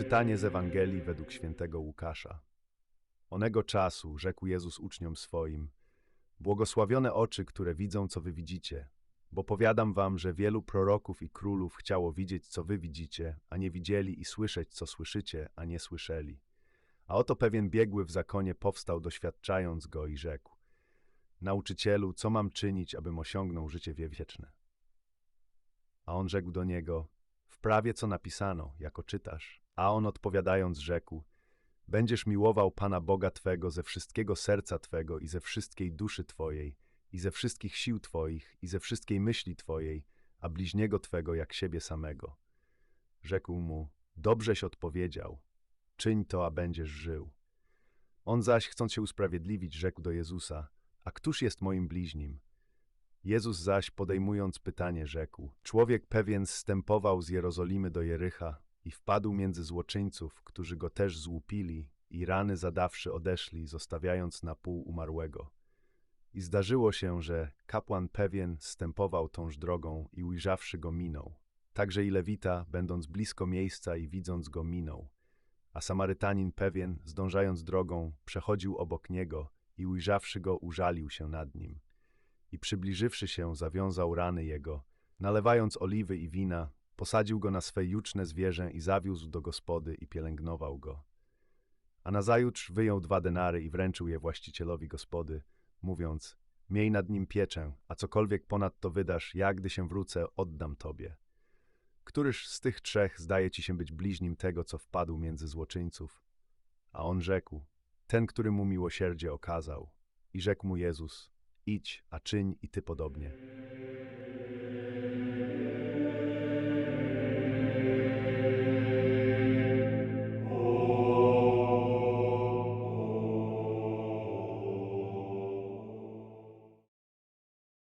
Czytanie z Ewangelii według świętego Łukasza. Onego czasu rzekł Jezus uczniom swoim: Błogosławione oczy, które widzą, co wy widzicie, bo powiadam wam, że wielu proroków i królów chciało widzieć, co wy widzicie, a nie widzieli, i słyszeć, co słyszycie, a nie słyszeli. A oto pewien biegły w zakonie powstał, doświadczając go, i rzekł: Nauczycielu, co mam czynić, abym osiągnął życie wieczne? A on rzekł do niego: prawie co napisano, jako czytasz. A on odpowiadając rzekł: Będziesz miłował Pana Boga Twego ze wszystkiego serca Twego i ze wszystkiej duszy Twojej, i ze wszystkich sił Twoich, i ze wszystkiej myśli Twojej, a bliźniego Twego jak siebie samego. Rzekł mu: Dobrześ odpowiedział, czyń to, a będziesz żył. On zaś, chcąc się usprawiedliwić, rzekł do Jezusa: A któż jest moim bliźnim? Jezus zaś, podejmując pytanie, rzekł: Człowiek pewien zstępował z Jerozolimy do Jericha i wpadł między złoczyńców, którzy go też złupili i rany zadawszy odeszli, zostawiając na pół umarłego. I zdarzyło się, że kapłan pewien stępował tąż drogą i ujrzawszy go minął. Także i Lewita, będąc blisko miejsca i widząc go minął. A Samarytanin pewien, zdążając drogą, przechodził obok niego i ujrzawszy go, użalił się nad nim. I przybliżywszy się, zawiązał rany jego, nalewając oliwy i wina, posadził go na swe juczne zwierzę i zawiózł do gospody i pielęgnował go. A nazajutrz wyjął dwa denary i wręczył je właścicielowi gospody, mówiąc, miej nad nim pieczę, a cokolwiek ponadto wydasz, ja, gdy się wrócę, oddam tobie. Któryż z tych trzech zdaje ci się być bliźnim tego, co wpadł między złoczyńców? A on rzekł, ten, który mu miłosierdzie okazał. I rzekł mu Jezus, idź, a czyń i ty podobnie.